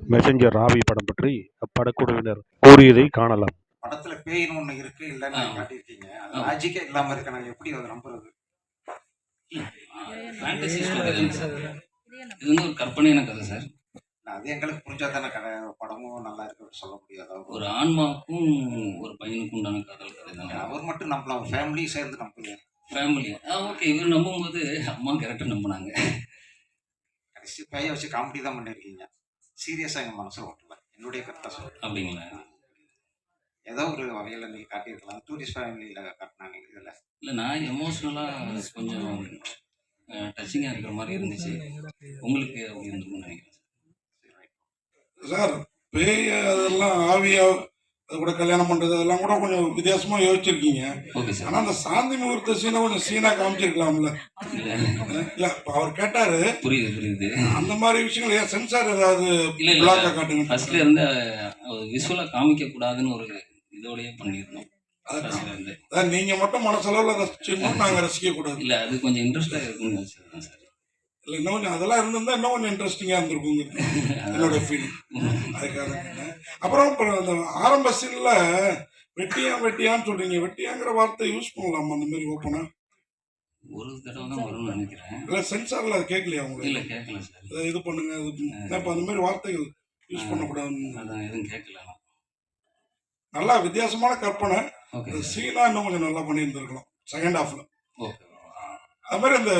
Messenger ராவி படம் பற்றி அப்படக்குழுவினர் கூறியதை காணலாம். படத்துல பேயின்னு ஒண்ணு இருக்கு இல்லன்னு காட்டியிருக்கீங்க. அது. லாஜிக்கே இல்லாம இருக்கு. நான் எப்படி அதை நம்புறது? ஃபேண்டசி ஸ்டோரி தானே சார் இது வந்து ஒரு கற்பனையான கதை சார் நான் அது எங்களுக்கு புரிஞ்சா தானே கடை படமும் நல்லா இருக்குன்னு சொல்ல முடியாது. ஒரு ஆன்மாவுக்கும் ஒரு பையனுக்கும் உண்டான காதல் கதை தானே. அவர் மட்டும் நம்பலாம். அவர் ஃபேமிலியும் சேர்ந்து நம்பல ஃபேமிலி ஆ ஓகே இவர் நம்பும்போது அம்மா கேரக்டர் நம்பினாங்க. கடைசி பேய வச்சு காமெடி தான் பண்ணிருக்கீங்க சீரியஸா எங்க மனசுல ஓட்டல என்னுடைய கருத்தை சொல்றேன். அப்படிங்களா? ஏதோ ஒரு வகையில நீங்க காட்டியிருக்கலாம். டூரிஸ்ட் ஃபேமிலியில காட்டினாங்க இதுல. இல்லை நான் எமோஷ்னலாக கொஞ்சம் டச்சிங்காக இருக்கிற மாதிரி இருந்துச்சு. உங்களுக்கு அப்படி இருந்திருக்கும்னு நினைக்கிறேன். சார் பேய் அதெல்லாம் ஆவியா அது கூட கல்யாணம் பண்றது அதெல்லாம் கூட கொஞ்சம் வித்தியாசமா யோசிச்சிருக்கீங்க. ஆனா அந்த சாந்தி முகூர்த்த சீனை கொஞ்சம் சீனா காமிச்சிருக்கலாம்ல. இல்லை. அவர் கேட்டாரு. புரியுது புரியுது. அந்த மாதிரி விஷயங்கள் ஏன் சென்சார் ஏதாவது காட்டுங்க. ஃபர்ஸ்ட்ல இருந்து விஷுவலாக காமிக்க கூடாதுன்னு ஒரு இதோடயே பண்ணியிருந்தோம் அதான். நீங்க மட்டும் மனசளவுல ரசிச்சிடணும் நாங்க ரசிக்க கூடாது இல்லை அது கொஞ்சம் இன்ட்ரெஸ்டாக இருக்கும்னு நினச்சிருக்கேன் சார். இல்ல இன்னும் கொஞ்சம் அதெல்லாம் இருந்திருந்தா இன்னும் கொஞ்சம் இன்ட்ரெஸ்டிங்கா இருந்திருக்குங்க என்னோட ஃபீலிங் அதுக்காக. அப்புறம் ஆரம்ப சீன்ல வெட்டியா வெட்டியான்னு சொல்றீங்க. வெட்டியாங்கிற வார்த்தை யூஸ் பண்ணலாமா அந்த மாதிரி ஓப்பனா ஒரு தடவை தான் வரும்னு நினைக்கிறேன். இல்ல சென்சார்ல அது கேட்கலையா உங்களுக்கு? இல்லை கேட்கல சார். இதை இது பண்ணுங்க பண்ணுங்க. இப்ப அந்த மாதிரி வார்த்தைகள் யூஸ் பண்ணக்கூடாதுன்னு. அதான் எதுவும் கேட்கல. நல்லா வித்தியாசமான கற்பனை. சீனா இன்னும் கொஞ்சம் நல்லா பண்ணியிருந்திருக்கலாம் செகண்ட் ஹாஃப்ல அது மாதிரி அந்த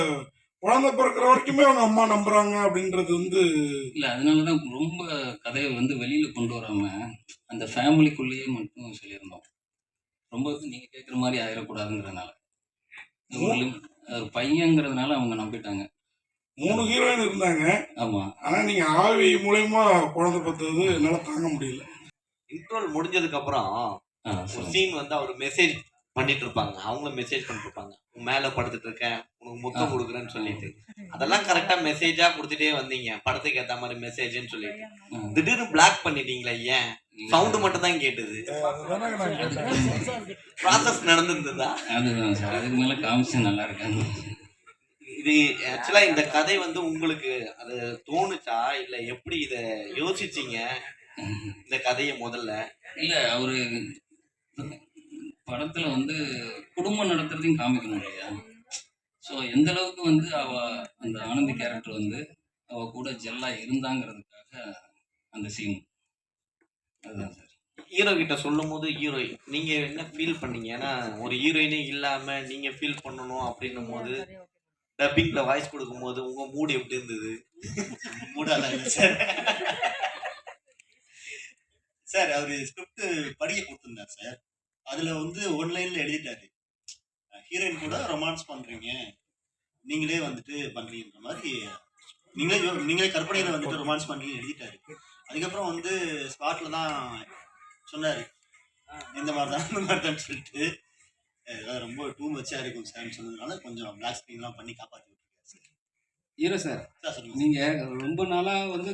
குழந்தை பிறக்கிற வரைக்குமே அவங்க அம்மா நம்புறாங்க அப்படின்றது வந்து இல்லை அதனால தான் ரொம்ப கதையை வந்து வெளியில் கொண்டு வராம அந்த ஃபேமிலிக்குள்ளேயே மட்டும் சொல்லியிருந்தோம். ரொம்ப நீங்க கேட்குற மாதிரி ஆயிடக்கூடாதுங்கிறதுனால ஒரு lim- ஒரு பையங்கிறதுனால அவங்க நம்பிட்டாங்க. மூணு ஹீரோயின் இருந்தாங்க. ஆமா. ஆனா நீங்க ஆவி மூலயமா குழந்தை பார்த்தது என்னால தாங்க முடியல. இன்ட்ரோல் முடிஞ்சதுக்கு அப்புறம் ஆ ஒரு சொல்லுங்க. சீன் வந்து அவர் மெசேஜ் பண்ணிட்டு இருப்பாங்க அவங்களும் மெசேஜ் பண்ணிட்டு இருப்பாங்க உன் மேல படுத்துட்டு இருக்கேன் உனக்கு முத்தம். கொடுக்குறேன்னு சொல்லிட்டு. அதெல்லாம் கரெக்டா மெசேஜா கொடுத்துட்டே வந்தீங்க. படத்துக்கு ஏத்த மாதிரி மெசேஜ்னு சொல்லிட்டு. திடீர்னு பிளாக் பண்ணிட்டீங்களா ஏன்? சவுண்ட் மட்டும் தான் கேட்டது. ப்ராசஸ் நடந்திருந்ததா? அதுதான் சார். அதுக்கு மேல காமிச்சு நல்லா இருக்காங்க இது ஆக்சுவலா இந்த கதை வந்து உங்களுக்கு அது தோணுச்சா? இல்ல எப்படி இத யோசிச்சீங்க? இந்த கதையை முதல்ல? இல்ல அவரு படத்துல வந்து குடும்பம் நடத்துறதையும் காமிக்கணும் இல்லையா? ஸோ எந்த அளவுக்கு வந்து அவ அந்த ஆனந்தி கேரக்டர் வந்து அவ கூட ஜெல்லா இருந்தாங்கிறதுக்காக அந்த சீன் அதுதான் சார் ஹீரோ கிட்ட சொல்லும் போது ஹீரோ நீங்க என்ன ஃபீல் பண்ணீங்க? ஏன்னா ஒரு ஹீரோயினே இல்லாம நீங்க ஃபீல் பண்ணணும் அப்படின்னும் போது டப்பிங்ல வாய்ஸ் கொடுக்கும் போது உங்க மூடு எப்படி இருந்தது? இல்லை சார் சார் அவரு ஸ்கிரிப்ட் படிக்க கொடுத்துருந்தார் சார் அதுல வந்து ஒன்லைன்ல எழுதிட்டாரு. ஹீரோயின் கூட ரொமான்ஸ் பண்றீங்க. நீங்களே வந்துட்டு பண்றீங்கன்ற மாதிரி நீங்களே நீங்களே கற்பனையில வந்துட்டு ரொமான்ஸ் பண்ணி எழுதிட்டாரு. அதுக்கப்புறம் வந்து ஸ்பாட்ல தான் சொன்னாரு. இந்த மாதிரி தான் இந்த மாதிரி தான் சொல்லிட்டு அதாவது ரொம்ப டூ மச்சா இருக்கும் சார்னு சொன்னதுனால கொஞ்சம் பிளாக் ஸ்க்ரீன்லாம் பண்ணி காப்பாற்றி ஹீரோ சார் நீங்க ரொம்ப நாளா வந்து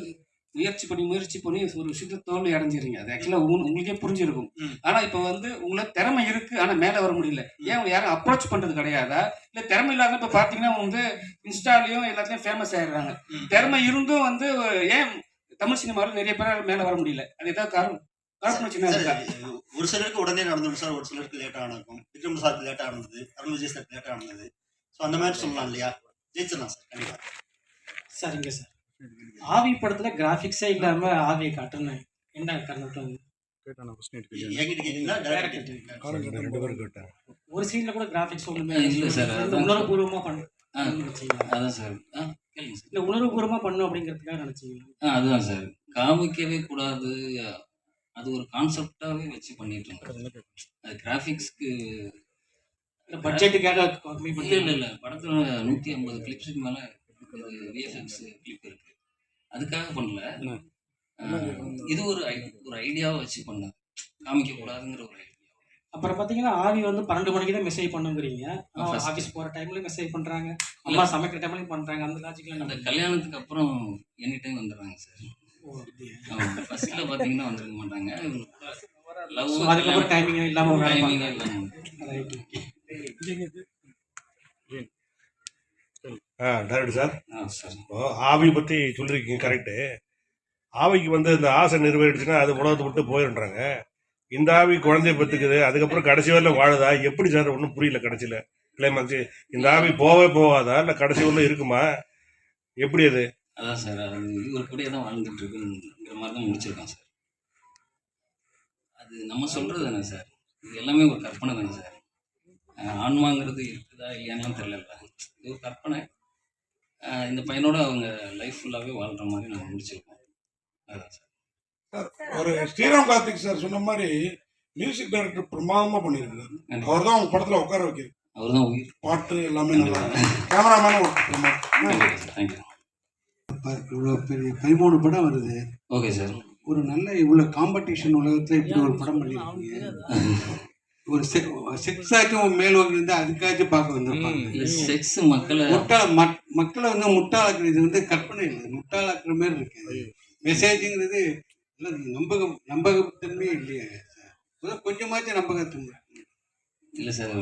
முயற்சி பண்ணி முயற்சி பண்ணி ஒரு விஷயத்த தோல்வி அடைஞ்சிருங்க அது ஆக்சுவலா உங்களுக்கே புரிஞ்சிருக்கும். ஆனா இப்ப வந்து உங்களுக்கு திறமை இருக்கு ஆனா மேல வர முடியல. ஏன் யாரும் அப்ரோச் பண்றது கிடையாதா? இல்ல திறமை இல்லாத இப்ப பாத்தீங்கன்னா வந்து இன்ஸ்டாலையும் எல்லாத்துலயும் ஃபேமஸ் ஆயிடுறாங்க. திறமை இருந்தும் வந்து ஏன் தமிழ் சினிமாவில் நிறைய பேர் மேல வர முடியல? அது ஏதாவது காரணம் காரணம் சின்ன இருக்கா சார், ஒரு சிலருக்கு உடனே நடந்துடும் சார். ஒரு சிலருக்கு லேட்டா நடக்கும் விக்ரம் சாருக்கு லேட்டா நடந்தது அருண் விஜய் சார் லேட்டா நடந்தது ஸோ அந்த மாதிரி சொல்லலாம் இல்லையா? ஜெயிச்சிடலாம் சார் கண்டிப்பா. சரிங்க சார். ஆவி படத்துல கிராஃபிக்ஸே இல்லாம ஆவியை காட்டுறேன்னு என்ன காரணம் ஒரு சீன்ல கூட கிராஃபிக்ஸ் ஒண்ணுமே இல்ல சார், உணர்வுபூர்வமா பண்ண. ஆ. நினைச்சீங்க அதான் சார். ஆ கேளுங்க சார். இல்ல உணர்வுபூர்வமா பண்ணும் அப்படிங்கிறதுக்காக நினைச்சீங்க ஆ அதுதான் சார். காமிக்கவே கூடாது. அது ஒரு கான்செப்டாவே வச்சு பண்ணிட்டு இருந்தோம் அது கிராஃபிக்ஸ்க்கு பட்ஜெட்டுக்காக கம்மி இல்ல பண்ணி. இல்ல இல்ல படத்துல நூத்தி ஐம்பது கிளிப்ஸுக்கு மேல விஎஃப்எக்ஸ் கிளிப் இருக்கு. அதுக்காக பண்ணல. இது ஒரு ஒரு ஐடியாவை வச்சு பண்ணது காமிக்க கூடாதுங்கிற ஒரு ஐடியா அப்புறம் பாத்தீங்கன்னா ஆவி வந்து பன்னெண்டு மணிக்கு தான் மெசேஜ் பண்ணுங்கிறீங்க. ஆபீஸ் போற டைம்ல மெசேஜ் பண்றாங்க. அம்மா சமைக்கிற டைம்லயும் பண்றாங்க. அந்த லாஜிக்ல அந்த கல்யாணத்துக்கு அப்புறம் எனி டைம் வந்துடுறாங்க சார்? ஃபர்ஸ்ட்ல பாத்தீங்கன்னா வந்துருக்க மாட்டாங்க. லவ் அதுக்கப்புறம் டைமிங் இல்லாம ஒரு வேலை டைமிங் பார்க்கறாங்க. இல்லாம Right. ஆ டேரக்டர் சார். ஆ சார். இப்போ ஆவி பற்றி சொல்லியிருக்கீங்க கரெக்டு ஆவிக்கு வந்து இந்த ஆசை நிறைவேறிடுச்சுன்னா அது உலகத்தை விட்டு போயிடுறாங்க இந்த ஆவி குழந்தைய பெற்றுக்குது அதுக்கப்புறம் கடைசி வரல வாழுதா? எப்படி சார்? ஒன்றும் புரியல கடைசியில். கிளைமாக்ஸ் இந்த ஆவி போவே போகாதா? இல்லை கடைசி வரல இருக்குமா? எப்படி அது? அதான் சார் அது இவர் கூடயே தான் வாழ்ந்துட்டு இருக்குங்கிற மாதிரி தான் முடிச்சிருக்கோம் சார். அது நம்ம சொல்றது தானே சார். இது எல்லாமே ஒரு கற்பனை தானே சார். ஆன்மாங்கிறது இருக்குதா இல்லையான்னு தெரியல. இது ஒரு கற்பனை. இந்த பையனோட அவங்க லைஃப் ஃபுல்லாகவே வாழ்கிற மாதிரி நாங்கள் முடிச்சிருக்கோம். அதான் சார். ஒரு ஸ்ரீராம் கார்த்திக் சார் சொன்ன மாதிரி மியூசிக் டைரக்டர் பிரமாதமா பண்ணியிருக்காரு. அவர் தான் அவங்க படத்துல உட்கார வைக்கிறது. அவர் தான் உயிர். பாட்டு எல்லாமே நல்லா சார். தேங்க்யூ இவ்வளோ பெரிய பதிமூணு படம் வருது. ஓகே சார் ஒரு நல்ல இவ்வளோ காம்படிஷன் உலகத்தில் இப்படி ஒரு படம் பண்ணியிருக்கீங்க. ஒரு செக்ஸ் ஆச்சும் மேல் வந்து அதுக்காச்சும் பார்க்க வந்திருப்பாங்க. செக்ஸ் மக்களை முட்டாள மக்- மக்களை வந்து முட்டாளாக்குறது வந்து கற்பனை இல்லை. முட்டாளாக்குற மாதிரி இருக்கு மெசேஜுங்கிறது எல்லாம் நம்பக நம்பகத்தன்மையே இல்லையா. சார் கொஞ்சமாச்சும் நம்பகத்தன்மை. இல்லை சார்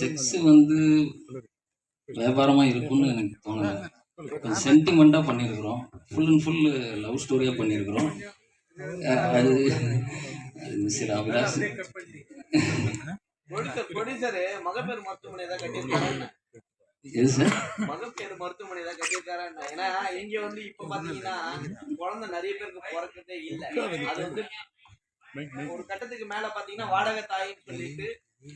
செக்ஸ் வந்து வியாபாரமாக இருக்கும்னு எனக்கு தோணலை. கொஞ்சம் சென்டிமெண்ட்டாக பண்ணியிருக்கிறோம் ஃபுல் அண்ட் ஃபுல் லவ் ஸ்டோரியாக பண்ணியிருக்கிறோம் தான் கட்டியிருக்காரு எது சார்? மகப்பேறு மருத்துவமனை தான் ஏன்னா இங்க வந்து இப்ப பாத்தீங்கன்னா குழந்தை நிறைய பேருக்கு பிறக்கிறதே இல்ல. அது வந்து ஒரு கட்டத்துக்கு மேல பாத்தீங்கன்னா வாடகை தாயின்னு சொல்லிட்டு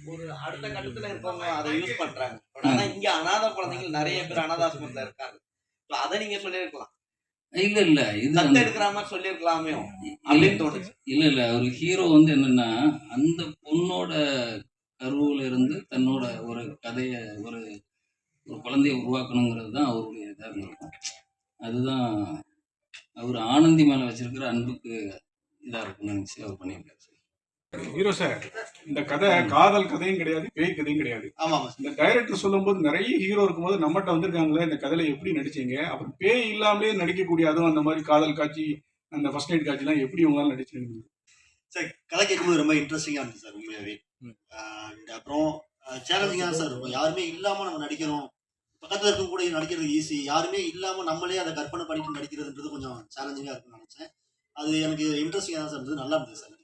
ஒரு அடுத்த கட்டத்துல இருக்கவங்க அதை யூஸ் பண்றாங்க. ஆனா இங்க அனாதை குழந்தைகள் நிறைய பேர் அனாதாசிரமத்துல இருக்காங்க. அதை நீங்க சொல்லியிருக்கலாம். இல்லை இல்லை. இது அந்த- எடுக்கிற மாதிரி சொல்லியிருக்கலாமே. அப்படின்னு தோணுச்சு. இல்லை இல்லை. ஒரு ஹீரோ வந்து என்னன்னா அந்த பொண்ணோட கருவுல இருந்து தன்னோட ஒரு கதையை ஒரு ஒரு குழந்தைய உருவாக்கணுங்கிறது தான் அவருடைய இதாக இருந்திருக்கும். அதுதான் அவர் ஆனந்தி மேலே வச்சிருக்கிற அன்புக்கு இதாக இருக்கும்னு நினச்சி அவர் பண்ணியிருக்காரு. ஹீரோ சார் இந்த கதை காதல் கதையும் கிடையாது பேய் கதையும் கிடையாது. இந்த டைரக்டர் சொல்லும்போது நிறைய ஹீரோ இருக்கும்போது நம்மகிட்ட வந்திருக்காங்களே இந்த கதையில எப்படி நடிச்சீங்க? அப்புறம் பேய் இல்லாமலே நடிக்கக்கூடிய அதுவும் அந்த மாதிரி காதல் காட்சி அந்த ஃபர்ஸ்ட் நைட் காட்சிலாம் எப்படி உங்களால நடிச்சிருக்கீங்க சார் கதை கேட்கும்போது ரொம்ப இன்ட்ரெஸ்டிங்காக இருந்துச்சு சார் உண்மையாகவே And அப்புறம் சேலஞ்சிங்காக சார் இருக்கும் யாருமே இல்லாமல் நம்ம நடிக்கிறோம் பக்கத்தில் இருக்கும் கூட நடிக்கிறது ஈஸி யாருமே இல்லாமல் நம்மளே அதை கற்பனை பண்ணிட்டு நடிக்கிறதுன்றது கொஞ்சம் சேலஞ்சிங்காக இருக்கும்னு நினச்சேன். அது எனக்கு இன்ட்ரெஸ்டிங்காக தான் சார் இருந்தது. நல்லா இருந்தது சார்